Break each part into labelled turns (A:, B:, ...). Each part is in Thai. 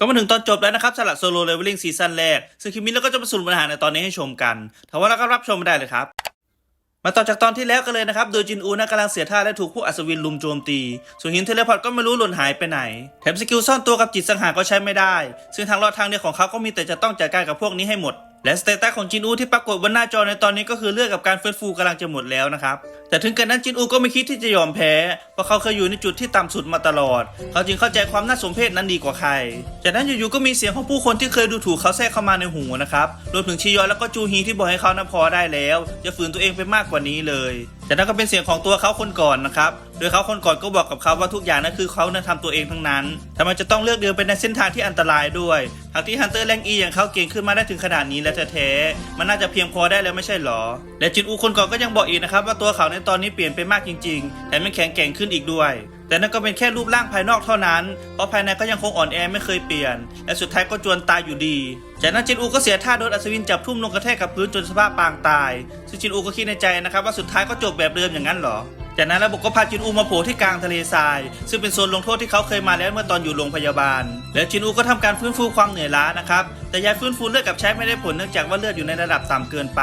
A: ก็มาถึงตอนจบแล้วนะครับสำหรับโซโล่เลเวลลิ่งซีซั่นแรก ซึ่งคลิปนี้เราก็จะมาสรุปปัญหาในตอนนี้ให้ชมกันถ้าว่าเราก็รับชมไม่ได้เลยครับ มาต่อจากตอนที่แล้วกันเลยนะครับ โดยจินอูนะกำลังเสียท่าและถูกพวกอัศวินลุมโจมตี ส่วนหินเทเลพอร์ตก็ไม่รู้หล่นหายไปไหน แถมสกิลซ่อนตัวกับจิตสังหารก็ใช้ไม่ได้ ซึ่งทางรอดทางเดียวของเขาก็มีแต่จะต้องจัดการกับพวกนี้ให้หมด และสเตตัสของจินอูที่ปรากฏบนหน้าจอในตอนนี้ก็คือเลือดกับการฟื้นฟูกำลังจะหมดแล้วนะครับ แต่ถึงกระนั้นจินอูก็ไม่คิดที่จะยอมแพ้ เพราะเขาเคยอยู่ในจุดที่ต่ำสุดมาตลอด เขาจึงเข้าใจความน่าสมเพชนั้นดีกว่าใคร จากนั้นอยู่ๆก็มีเสียงของผู้คนที่เคยดูถูกเขาแทรกเข้ามาในหูนะครับ รวมถึงชียอนแล้วก็จูฮีที่บอกให้เขานะพอได้แล้ว จะฝืนตัวเองไปมากกว่านี้เลย จากนั้นก็เป็นเสียงของตัวเขาคนก่อนนะครับ โดยเขาคนก่อนก็บอกกับเขาว่าทุกอย่างนั้นคือเขานั้นทำตัวเองทั้งนั้นทำไมจะต้องเลือกเดินไปในเส้นทางที่อันตรายด้วยทางที่ฮันเตอร์แรงอีอย่างเขาเก่งขึ้นมาได้ถึงขนาดนี้แล้วแท้ๆมันน่าจะเพียงพอได้แล้วไม่ใช่หรอ และจินอูคนก่อนก็ยังบอกอีกนะครับว่าตัวเขาในตอนนี้เปลี่ยนไปมากจริงๆแถมยังแข็งแกร่งขึ้นอีกด้วย แต่นั่นก็เป็นแค่รูปร่างภายนอกเท่านั้น เพราะภายในก็ยังคงอ่อนแอไม่เคยเปลี่ยน และสุดท้ายก็จวนตายอยู่ดี จากนั้นจินอูก็เสียท่าโดนอัศวินจับทุ่มลงกระแทกกับพื้นจนสภาพปางตาย ซึ่งจินอูก็คิดในใจนะครับว่าสุดท้ายก็จบแบบเดิมอย่างนั้นหรอ จากนั้นระบบก็พาจินอูมาโผล่ที่กลางทะเลทราย ซึ่งเป็นโซนลงโทษที่เขาเคยมาแล้วเมื่อตอนอยู่โรงพยาบาล แล้วจินอูก็ทำการฟื้นฟูความเหนื่อยล้านะครับ แต่ยาฟื้นฟูเลือดกับใช้ไม่ได้ผลเนื่องจากว่าเลือดอยู่ในระดับต่ำเกินไป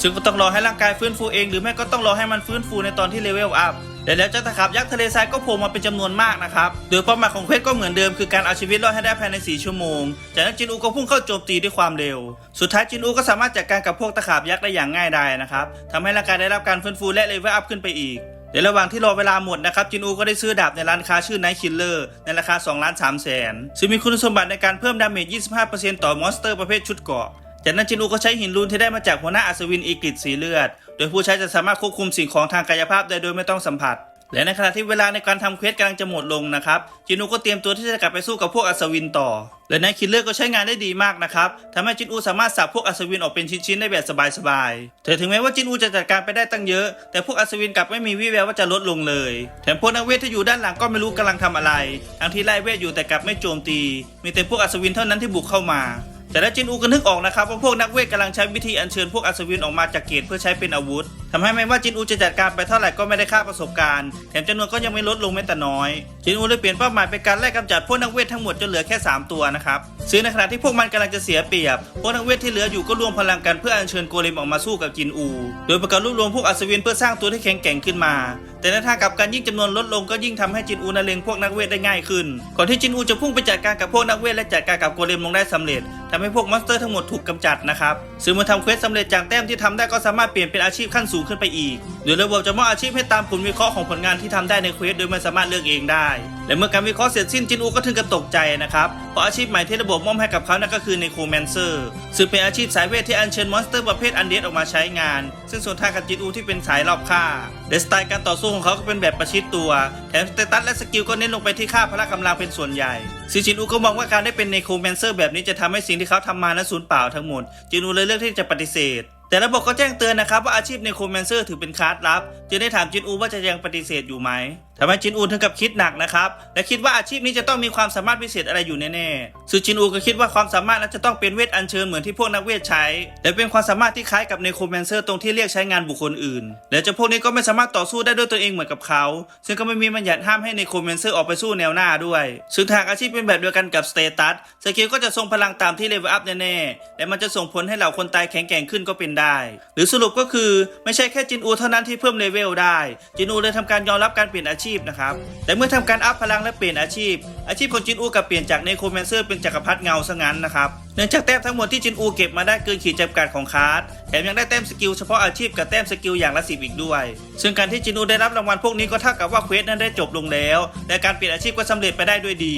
A: ซึ่งก็ต้องรอให้ร่างกายฟื้นฟูเอง หรือไม่ก็ต้องรอให้มันฟื้นฟูในตอนที่เลเวลอัพ และแล้วเจ้าตะขาบยักษ์ทะเลทรายก็โผล่มาเป็นจำนวนมากนะครับ โดยเป้าหมายของเควสก็เหมือนเดิมคือการเอาชีวิตรอดให้ได้ภายใน 4 ชั่วโมง จากนั้นจินอูก็พุ่งเข้าโจมตีด้วยความเร็ว สุดท้ายจินอูก็สามารถจัดการกับพวกตะขาบยักษ์ได้อย่างง่ายดายนะครับทำให้ร่างกายได้รับการฟื้นฟูและเลเวลอัพขึ้นไปอีกเดี๋ยวระหว่างที่รอเวลาหมดนะครับจินอูก็ได้ซื้อดาบในร้านค้าชื่อ Night Killer ในราคา2ล้าน3แสนซึ่งมีคุณสมบัติในการเพิ่มดาเมจ 25%ต่อมอนสเตอร์ประเภทชุดเกาะ จากนั้นจินอูก็ใช้หินรูนที่ได้มาจากหัวหน้าอัศวินอีกฤตสีเลือด โดยผู้ใช้จะสามารถควบคุมสิ่งของทางกายภาพได้โดยไม่ต้องสัมผัส และในขณะที่เวลาในการทำเควสกำลังจะหมดลงนะครับ จินอูก็เตรียมตัวที่จะกลับไปสู้กับพวกอัศวินต่อ และในคิลเลอร์ก็ใช้งานได้ดีมากนะครับทำให้จินอูสามารถสับพวกอัศวินออกเป็นชิ้นๆได้แบบสบายๆเธอถึงแม้ว่าจินอูจะจัดการไปได้ตั้งเยอะ แต่พวกอัศวินกลับไม่มีวี่แววว่าจะลดลงเลย แถมพวกนักเวทที่อยู่ด้านหลังก็ไม่รู้กำลังทำอะไรทั้งที่ไล่เวทอยู่แต่กลับไม่โจมตี มีแต่พวกอัศวินเท่านั้นที่บุกเข้ามา แต่แล้วจินอูก็นึกออกนะครับว่าพวกนักเวทกำลังใช้วิธีอัญเชิญพวกอัศวินออกมาจากเกตเพื่อใช้เป็นอาวุธทำให้ไม่ว่าจินอูจะจัดการไปเท่าไหร่ก็ไม่ได้ค่าประสบการณ์แถมจำนวนก็ยังไม่ลดลงแม้แต่น้อย จินอูเลยเปลี่ยนเป้าหมายเป็นการไล่กำจัดพวกนักเวททั้งหมดจนเหลือแค่ 3 ตัวนะครับซึ่งในขณะที่พวกมันกำลังจะเสียเปรียบพวกนักเวทที่เหลืออยู่ก็รวมพลังกันเพื่ออัญเชิญโกเลมออกมาสู้กับจินอู โดยประกอบรวบรวมพวกอัศวินเพื่อสร้างตัวที่แข็งแกร่งขึ้นมาแต่ในทางกลับกันยิ่งจำนวนลดลงก็ยิ่งทำให้จินอูนาเลงพวกนักเวทได้ง่ายขึ้น ก่อนที่จินอูจะพุ่งไปจัดการกับพวกนักเวทและจัดการกับโกเลมลงได้สำเร็จทำให้พวกมอนสเตอร์ทั้งหมดถูกกำจัดนะครับซึ่งเมื่อทำเควสสำเร็จจากแต้มที่ทำได้ก็สามารถเปลี่ยนเป็นอาชีพขั้นสูงขึ้นไปอีกโดยระบบจะมอบอาชีพให้ตามผลวิเคราะห์ของผลงานที่ทำได้ในเควสโดยไม่สามารถเลือกเองได้ และเมื่อการวิเคราะห์เสร็จสิ้นจินอูก็ถึงกับตกใจนะครับเพราะอาชีพใหม่ที่ระบบมอบให้กับเขานั่นก็คือในโคแมนเซอร์ซึ่งเป็นอาชีพสายเวทที่อัญเชิญมอนสเตอร์ประเภทอันเดดออกมาใช้งาน ซึ่งส่วนทางกับจินอูที่เป็นสายรอบฆ่าและสไตล์การต่อสู้ของเขาก็เป็นแบบประชิดตัว แถมสเตตัสและสกิลก็เน้นลงไปที่ค่าพละกำลังเป็นส่วนใหญ่ซูจินอูก็มองว่าการได้เป็นในโคแมนเซอร์แบบนี้จะทำให้สิ่งที่เขาทำมานั้นสูญเปล่าทั้งหมดจินอูเลยเลือกที่จะปฏิเสธ แต่ระบบก็แจ้งเตือนนะครับว่าอาชีพในโคแมนเซอร์ถือเป็นคลาสลับจึงได้ถามจินอูว่าจะยังปฏิเสธอยู่ไหม ทำให้จินอูถึงกับคิดหนักนะครับ และคิดว่าอาชีพนี้จะต้องมีความสามารถพิเศษอะไรอยู่แน่ๆซึ่งจินอูก็คิดว่าความสามารถนั้นจะต้องเป็นเวทอัญเชิญเหมือนที่พวกนักเวทใช้ และเป็นความสามารถที่คล้ายกับในโคแมนเซอร์ตรงที่เรียกใช้งานบุคคลอื่น และเจ้าพวกนี้ก็ไม่สามารถต่อสู้ได้ด้วยตัวเองเหมือนกับเขา ซึ่งก็ไม่มีบัญญัติห้ามให้ในโคแมนเซอร์ออกไปสู้แนวหน้าด้วย ซึ่งทางอาชีพเป็นแบบเดียวกันกับสเตตัส สกิลก็จะทรงพลังตามที่เลเวลอัพแน่ๆ และมันจะส่งผลให้เหล่าคนตายแข็งแกร่งขึ้นก็เป็นได้ หรือสรุปก็คือไม่ใช่แค่จินอูเท่านั้นที่เพิ่มเลเวลได้ จินอูเลยทำการยอมรับการเปลี่ยนอาชีพนะครับ แต่เมื่อทำการอัพพลังและเปลี่ยนอาชีพ อาชีพคนจินอูกับเปลี่ยนจากเนโครแมนเซอร์เป็นจักรพรรดิเงาซะงั้นนะครับ เนื่องจากแต้มทั้งหมดที่จินอูเก็บมาได้เกินขีดจำกัดของคาร์ดแถมยังได้แต้มสกิลเฉพาะอาชีพกับแต้มสกิลอย่างละสิบอีกด้วย ซึ่งการที่จินอูได้รับรางวัลพวกนี้ก็เท่ากับว่าเควสนั้นได้จบลงแล้ว และการเปลี่ยนอาชีพก็สำเร็จไปได้ด้วยดี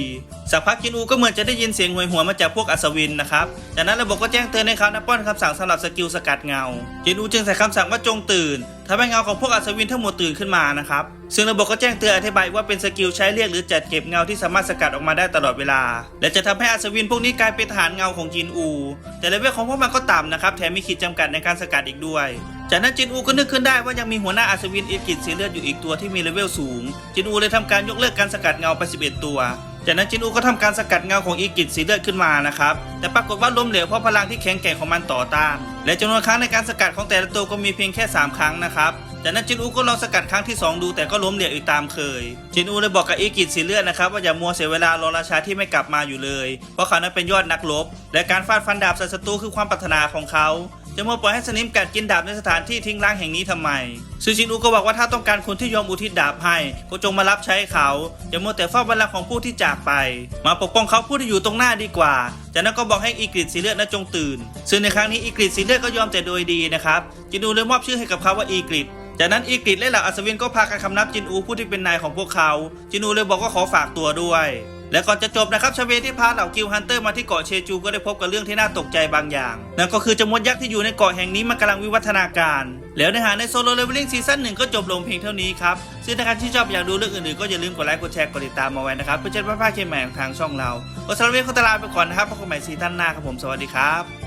A: สักพักจินอูก็เหมือนจะได้ยินเสียงหวยหัวมาจากพวกอัศวินนะครับ จากนั้นระบบก็แจ้งเตือนให้เขานะป้อนคำสั่งสำหรับสกิลสกัดเงาจินอูจึงใส่คำสั่งว่าจงตื่นทำให้เงาของพวกอัศวินทั้งหมดตื่นขึ้นมานะครับ ซึ่งระบบก็แจ้งเตือนอธิบายว่าเป็นสกิลใช้เรียกหรือจัดเก็บเงาที่สามารถสกัดออกมาได้ตลอดเวลา และจะทำให้อัศวินพวกนี้กลายเป็นฐานเงาของจินอู แต่เลเวลของพวกมันก็ต่ำนะครับแถมมีขีดจำกัดในการสกัดอีกด้วยจากนั้นจินอูก็นึกขึ้นได้ว่ายังมีหัวหน้าอัศวินอีกิจสีเลือดอยู่อีกตัวที่มีเลเวลสูง จินอูเลยทำการยกเลิกการสกัดเงาไป 11 ตัว จากนั้นจินอูก็ทำการสกัดเงาของอีกิจสีเลือดขึ้นมานะครับ แต่ปรากฏว่าล้มเหลวเพราะพลังที่แข็งแกร่งของมันต่อต้าน และจำนวนครั้งในการสกัดของแต่ละตัวก็มีเพียงแค่ 3 ครั้งนะครับจากนั้นจินอูก็ลองสกัดครั้งที่ 2 ดูแต่ก็ล้มเหลวอีกตามเคย จินอูเลยบอกกับอีกิจสีเลือดนะครับ ว่าอย่ามัวเสียเวลารอราชาที่ไม่กลับมาอยู่เลย เพราะเขานั้นเป็นยอดนักรบ และการฟาดฟันดาบใส่ศัตรูคือความปรารถนาของเขา จะมัวปล่อยให้สนิมกัดกินดาบในสถานที่ทิ้งร้างแห่งนี้ทำไมซึ่งจินอูก็บอกว่าถ้าต้องการคนที่ยอมอุทิศดาบให้ ก็จงมารับใช้เขาอย่ามัวแต่เฝ้าบัลลังก์ของผู้ที่จากไป มาปกป้องเขาผู้ที่อยู่ตรงหน้าดีกว่า จากนั้นก็บอกให้อีกริดสีเลือดนั้นจงตื่น ซึ่งในครั้งนี้อีกริดสีเลือดก็ยอมแต่โดยดีนะครับจินอูเลยมอบชื่อให้กับเขาว่าอีกริดจากนั้นอีกริดและเหล่าอัศวินก็พากันคำนับจินอูผู้ที่เป็นนายของพวกเขา จินอูเลยบอกว่าขอฝากตัวด้วย และก่อนจะจบนะครับชาเวที่พาเหล่ากิลฮันเตอร์มาที่เกาะเชจูก็ได้พบกับเรื่องที่น่าตกใจบางอย่าง นั่นก็คือจำนวนยักษ์ที่อยู่ในเกาะแห่งนี้มันกำลังวิวัฒนาการ แล้วในหาในโซโลเลเวลลิ่งซีซั่นหนึ่งก็จบลงเพียงเท่านี้ครับ ซึ่งถ้าใครที่ชอบอยากดูเรื่องอื่นๆก็อย่าลืมกดไลค์กดแชร์กดติดตามมาไว้นะครับเพื่อจะไม่พลาดคลิปใหม่ของทางช่องเราก็สำหรับวันนี้ขอตลาไปก่อนนะครับพบกันใหม่ซีซั่นหน้าครับผมสวัสดีครับ